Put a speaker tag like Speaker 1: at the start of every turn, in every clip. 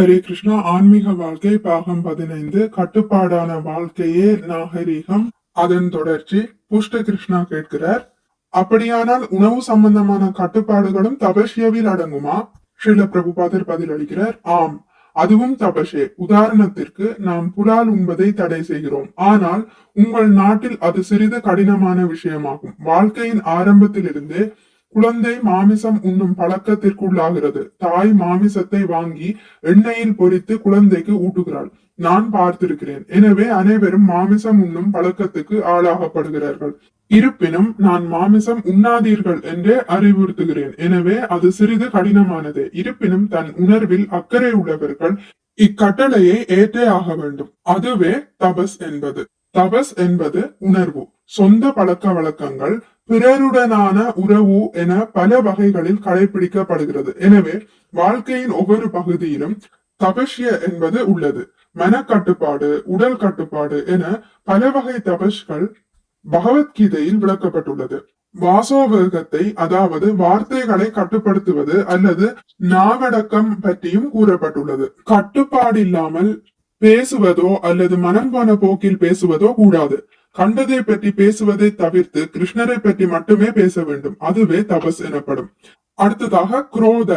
Speaker 1: ஹரே கிருஷ்ணா ஆன்மீக வாழ்க்கை பாகம் பதினைந்து கட்டுப்பாடான வாழ்க்கையே நாகரீகம். அதன் தொடர்ச்சி புஷ்ட கிருஷ்ணா கேட்கிறார் அப்படியானால் உணவு சம்பந்தமான கட்டுப்பாடுகளும் தபஷ்யவில் அடங்குமா? ஸ்ரீல பிரபுபாதர் பதிலளிக்கிறார் ஆம் அதுவும் தபஷே உதாரணத்திற்கு நாம் புலால் உண்பதை தடை செய்கிறோம். ஆனால் உங்கள் நாட்டில் அது சிறிது கடினமான விஷயமாகும். வாழ்க்கையின் ஆரம்பத்திலிருந்தே குழந்தை மாமிசம் உண்ணும் பழக்கத்திற்குள்ளாகிறது. தாய் மாமிசத்தை வாங்கி எண்ணெயில் பொறித்து குழந்தைக்கு ஊட்டுகிறாள். நான் பார்த்திருக்கிறேன். எனவே அனைவரும் மாமிசம் உண்ணும் பழக்கத்துக்கு ஆளாகப்படுகிறார்கள். இருப்பினும் நான் மாமிசம் உண்ணாதீர்கள் என்றே அறிவுறுத்துகிறேன். எனவே அது சிறிது கடினமானது. இருப்பினும் தன் உணர்வில் அக்கறை உள்ளவர்கள் இக்கட்டளையை ஏற்றே ஆக வேண்டும். அதுவே தபஸ் என்பது. தபஸ் என்பது உணர்வு. சொந்த பழக்க வழக்கங்கள் பிறருடனான உறவு என பல வகைகளில் கடைபிடிக்கப்படுகிறது எனவே வாழ்க்கையின் ஒவ்வொரு பகுதியிலும் தபஷ்ய என்பது உள்ளது. மனக்கட்டுப்பாடு உடல் கட்டுப்பாடு என பல வகை தபஷ்கள் பகவத்கீதையில் விளக்கப்பட்டுள்ளது. வாசோவேகத்தை அதாவது வார்த்தைகளை கட்டுப்படுத்துவது அல்லது நாவடக்கம் பற்றியும் கூறப்பட்டுள்ளது. கட்டுப்பாடு இல்லாமல் பேசுவதோ அல்லது மனம் போன போக்கில் பேசுவதோ கூடாது. கண்டதை பற்றி பேசுவதை தவிர்த்து கிருஷ்ணரை பற்றி மட்டுமே பேச வேண்டும். அதுவே தபஸ் எனப்படும். அடுத்ததாக குரோத.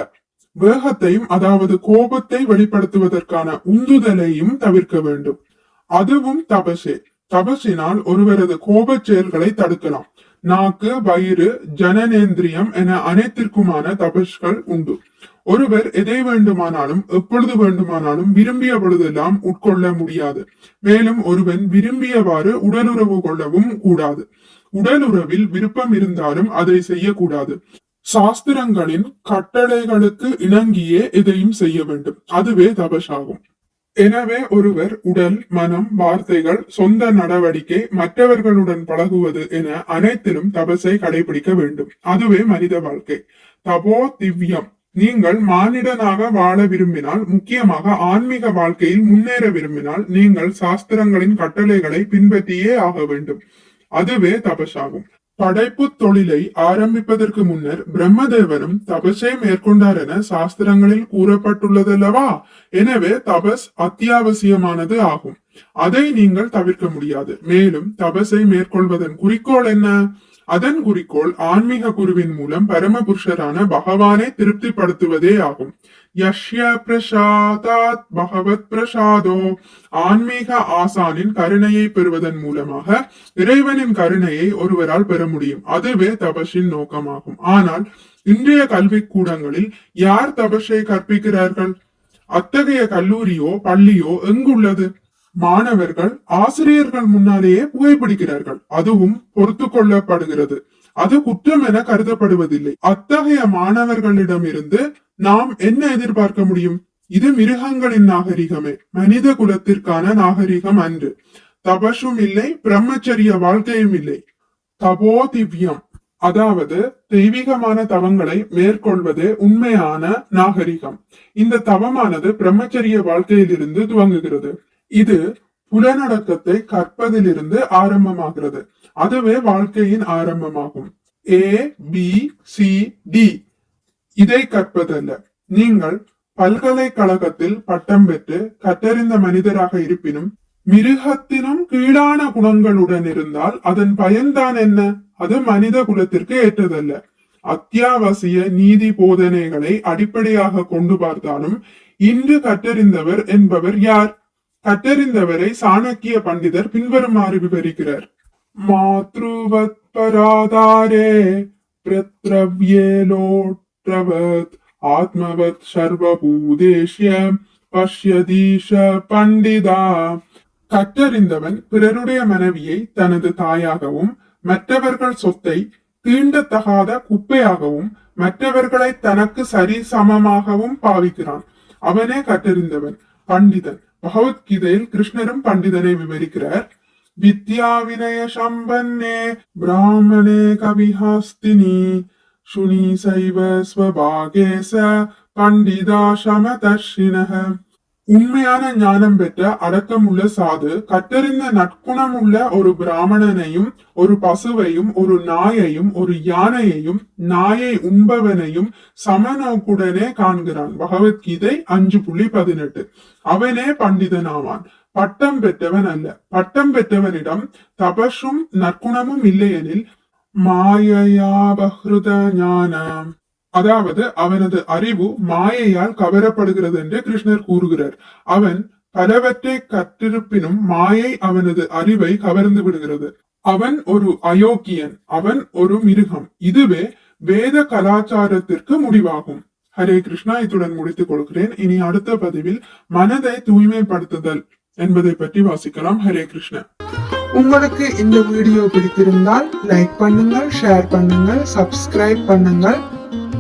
Speaker 1: வேகத்தையும் அதாவது கோபத்தை வெளிப்படுத்துவதற்கான உந்துதலையும் தவிர்க்க வேண்டும். அதுவும் தபசே தபசினால் ஒருவரது கோபச் செயல்களை தடுக்கலாம். நாக்கு வயிறு ஜனநேந்திரியம் என அனைத்திற்குமான தபஸ்கள் உண்டு. ஒருவர் எதை வேண்டுமானாலும் எப்பொழுது வேண்டுமானாலும் விரும்பிய பொழுதெல்லாம் உட்கொள்ள முடியாது. மேலும் ஒருவன் விரும்பியவாறு உடலுறவு கொள்ளவும் கூடாது. உடலுறவில் விருப்பம் இருந்தாலும் அதை செய்யக்கூடாது. சாஸ்திரங்களின் கட்டளைகளுக்கு இணங்கியே எதையும் செய்ய வேண்டும். அதுவே தபஷாகும் எனவே ஒருவர் உடல் மனம் வார்த்தைகள் சொந்த நடவடிக்கை மற்றவர்களுடன் பழகுவது என அனைத்திலும் தபசை கடைபிடிக்க வேண்டும். அதுவே மனித வாழ்க்கை. தபோ திவ்யம். நீங்கள் மானிடனாக வாழ விரும்பினால் முக்கியமாக ஆன்மீக வாழ்க்கையில் முன்னேற விரும்பினால் நீங்கள் சாஸ்திரங்களின் கட்டளைகளை பின்பற்றியே ஆக வேண்டும். அதுவே தபஸாகும் படைப்பு தொழிலை ஆரம்பிப்பதற்கு முன்னர் பிரம்மதேவரும் தபஸை மேற்கொண்டார் என சாஸ்திரங்களில் கூறப்பட்டுள்ளதல்லவா? எனவே தபஸ் அத்தியாவசியமானது ஆகும். அதை நீங்கள் தவிர்க்க முடியாது. மேலும் தபஸை மேற்கொள்வதன் குறிக்கோள் என்ன? அதன் குறிக்கோள் ஆன்மீக குருவின் மூலம் பரமபுருஷரான பகவானை திருப்திப்படுத்துவதே ஆகும். யஷ்ய பிரசாதாத் பகவத் பிரசாதோ. ஆன்மீக ஆசானின் கருணையை பெறுவதன் மூலமாக இறைவனின் கருணையை ஒருவரால் பெற முடியும். அதுவே தபஸின் நோக்கமாகும். ஆனால் இன்றைய கல்வி கூடங்களில் யார் தபஸை கற்பிக்கிறார்கள்? அத்தகைய கல்லூரியோ பள்ளியோ எங்குள்ளது? மாணவர்கள் ஆசிரியர்கள் முன்னாலேயே புகைப்பிடிக்கிறார்கள் அதுவும் பொறுத்து கொள்ளப்படுகிறது அது குற்றம் என கருதப்படுவதில்லை. அத்தகைய மாணவர்களிடமிருந்து நாம் என்ன எதிர்பார்க்க முடியும்? இது மிருகங்களின் நாகரிகமே. மனித குலத்திற்கான நாகரிகம் அன்று. தபசும் இல்லை பிரம்மச்சரிய வாழ்க்கையும் இல்லை. தபோ திவ்யம் அதாவது தெய்வீகமான தவங்களை மேற்கொள்வதே உண்மையான நாகரிகம். இந்த தவமானது பிரம்மச்சரிய வாழ்க்கையிலிருந்து துவங்குகிறது. இது புலனடக்கத்தை கற்பதிலிருந்து ஆரம்பமாகிறது. அதுவே வாழ்க்கையின் ஆரம்பமாகும். ஏ பி சி டி இதை கற்பதல்ல. நீங்கள் பல்கலைக்கழகத்தில் பட்டம் பெற்று கற்றறிந்த மனிதராக இருப்பினும் மிருகத்தினும் கீழான குணங்களுடன் இருந்தால் அதன் பயன்தான் என்ன? அது மனித குலத்திற்கு ஏற்றதல்ல. அத்தியாவசிய நீதி போதனைகளை அடிப்படையாக கொண்டு பார்த்தாலும் இன்று கற்றறிந்தவர் என்பவர் யார்? கட்டறிந்தவரை சாணக்கிய பண்டிதர் பின்வருமாறு விவரிக்கிறார். மாத்ருவத் பராதாரே பிரத்ரவ்யேலோட்ரவத் ஆத்மவத் சர்வபூதேஷ்ய பஷ்யதீஷ பண்டிதா. கற்றறிந்தவன் பிறருடைய மனைவியை தனது தாயாகவும் மற்றவர்கள் சொத்தை தீண்டத்தகாத குப்பையாகவும் மற்றவர்களை தனக்கு சரி சமமாகவும் பாவிக்கிறான். அவனே கற்றறிந்தவன் பண்டிதன். பகவத்கீதையில் கிருஷ்ணரும் பண்டிதனை விவரிக்கிறார். வித்யா வினய சம்பன்னே பிராமணே கவிஹாஸ்தினி சுனி சைவ ஸ்வபாகேச பண்டிதா சமதர்ஷினக உண்மையான ஞானம் பெற்ற அடக்கமுள்ள சாது கற்றறிந்த நற்குணம் உள்ள ஒரு பிராமணனையும் ஒரு பசுவையும் ஒரு நாயையும் ஒரு யானையையும் நாயை உண்பவனையும் சமநோக்குடனே காண்கிறான். பகவத்கீதை அஞ்சு புள்ளி பதினெட்டு. அவனே பண்டிதனாவான். பட்டம் பெற்றவன் அல்ல. பட்டம் பெற்றவனிடம் தபஷும் நற்குணமும் இல்லையெனில் மாயையாபஹ்ருத ஞானம். அதாவது அவனது அறிவு மாயையால் கவரப்படுகிறது என்று கிருஷ்ணர் கூறுகிறார். அவன் பலவற்றை கற்றிருப்பினும் மாயை அவனது அறிவை கவர்ந்து விடுகிறது. அவன் ஒரு அயோக்கியன் அவன் ஒரு மிருகம். இதுவே வேத கலாச்சாரத்திற்கு முடிவாகும். ஹரே கிருஷ்ணா இத்துடன் முடித்துக் கொடுக்கிறேன் இனி அடுத்த பதிவில் மனதை தூய்மைப்படுத்துதல் என்பதை பற்றி வாசிக்கலாம். ஹரே கிருஷ்ணா.
Speaker 2: உங்களுக்கு இந்த வீடியோ பிடித்திருந்தால் லைக் பண்ணுங்கள் ஷேர் பண்ணுங்கள் சப்ஸ்கிரைப் பண்ணுங்கள்.